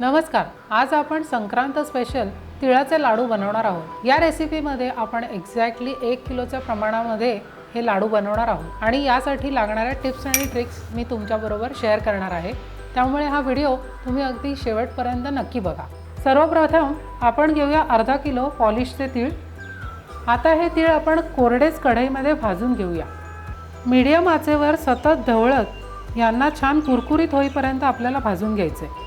नमस्कार आज आपण संक्रांत स्पेशल तिळाचे लाडू बनवणार आहोत. या रेसिपीमध्ये आपण एक्झॅक्टली एक किलोच्या प्रमाणामध्ये हे लाडू बनवणार आहोत. आणि यासाठी लागणाऱ्या टिप्स आणि ट्रिक्स मी तुमच्याबरोबर शेअर करणार आहे. त्यामुळे हा व्हिडिओ तुम्ही अगदी शेवटपर्यंत नक्की बघा. सर्वप्रथम आपण घेऊया अर्धा किलो पॉलिशचे तीळ. आता हे तीळ आपण कोरडेच कढईमध्ये भाजून घेऊया. मीडियम आचेवर सतत ढवळत यांना छान कुरकुरीत होईपर्यंत आपल्याला भाजून घ्यायचे.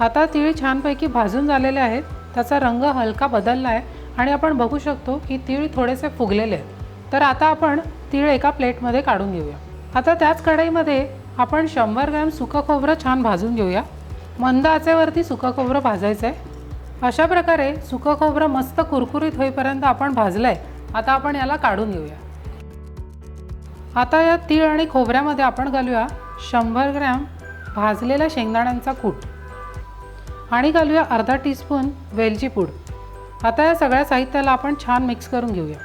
आता तीळ छानपैकी भाजून झालेले आहेत. त्याचा रंग हलका बदलला आहे आणि आपण बघू शकतो की तीळ थोडेसे फुगलेले आहेत. तर आता आपण तीळ एका प्लेटमध्ये काढून घेऊया. आता त्याच कढईमध्ये आपण शंभर ग्रॅम सुकं खोबरं छान भाजून घेऊया. मंद आचेवरती सुकं खोबरं भाजायचं आहे अशा प्रकारे सुकं खोबरं मस्त कुरकुरीत होईपर्यंत आपण भाजलं आहे आता आपण याला काढून घेऊया. आता या तीळ आणि खोबऱ्यामध्ये आपण घालूया शंभर ग्रॅम भाजलेल्या शेंगदाण्यांचा कूट. आणि घालूया अर्धा टीस्पून वेलची पूड. आता या सगळ्या साहित्याला आपण छान मिक्स करून घेऊया.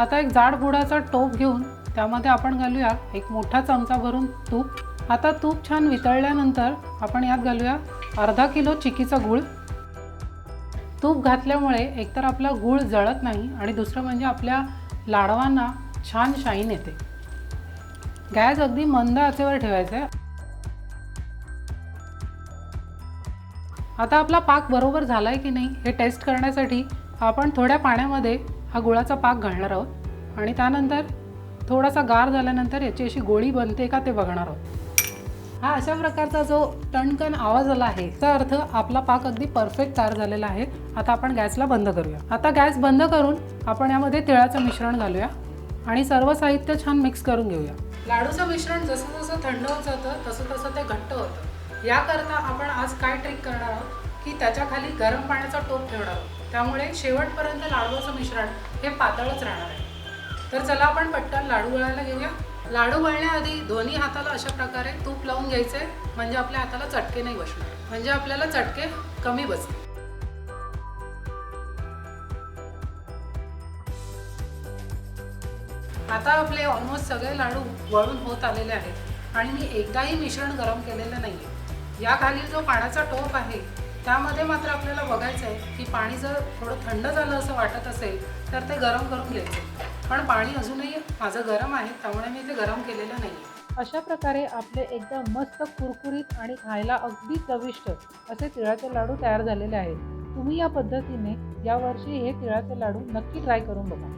आता एक जाड बुडाचा टोप घेऊन त्यामध्ये आपण घालूया एक मोठा चमचा भरून तूप. आता तूप छान वितळल्यानंतर आपण यात घालूया अर्धा किलो चिकीचा गूळ. तूप घातल्यामुळे एकतर आपला गूळ जळत नाही आणि दुसरं म्हणजे आपल्या लाडवांना छान शाईन येते. गॅस अगदी मंद आचेवर ठेवायचं आहे आता आपला पाक बरोबर झाला आहे की नाही हे टेस्ट करण्यासाठी आपण थोड्या पाण्यामध्ये हा गुळाचा पाक घालणार आहोत. आणि त्यानंतर थोडासा गार झाल्यानंतर याची अशी गोळी बनते का ते बघणार आहोत. हा अशा प्रकारचा जो टणकन आवाज आला आहे त्याचा अर्थ आपला पाक अगदी परफेक्ट तयार झालेला आहे. आता आपण गॅसला बंद करूया. आता गॅस बंद करून आपण यामध्ये तिळाचं मिश्रण घालूया आणि सर्व साहित्य छान मिक्स करून घेऊया. लाडूचं मिश्रण जसं जसं थंड होत जातं तसं तसं ते घट्ट होतं. याकरता आपण आज काय ट्रिक करणार आहोत? की त्याच्याखाली गरम पाण्याचा टोप ठेवणार आहोत. त्यामुळे शेवटपर्यंत लाडूचं मिश्रण हे पातळच राहणार आहे. तर चला आपण पटकन लाडू वळायला घेऊया. लाडू वळण्याआधी दोन्ही हाताला अशा प्रकारे तूप लावून घ्यायचे म्हणजे आपल्या हाताला चटके नाही बसणार. म्हणजे आपल्याला चटके कमी बसतील. आता आपले ऑलमोस्ट सगळे लाडू वळून होत आलेले आहेत. आणि मी एकदाही मिश्रण गरम केलेलं नाही आहे याखाली जो पाण्याचा टोप आहे त्यामध्ये मात्र आपल्याला बघायचं आहे की पाणी जर थोडं थंड झालं असं वाटत असेल तर ते गरम करून घ्यायचं. पण पाणी अजूनही माझं गरम आहे त्यामुळे मी ते गरम केलेलं नाही अशा प्रकारे आपले एकदम मस्त कुरकुरीत आणि खायला अगदी चविष्ट असे तिळाचे लाडू तयार झालेले आहेत. तुम्ही या पद्धतीने यावर्षी हे तिळाचे लाडू नक्की ट्राय करून बघा.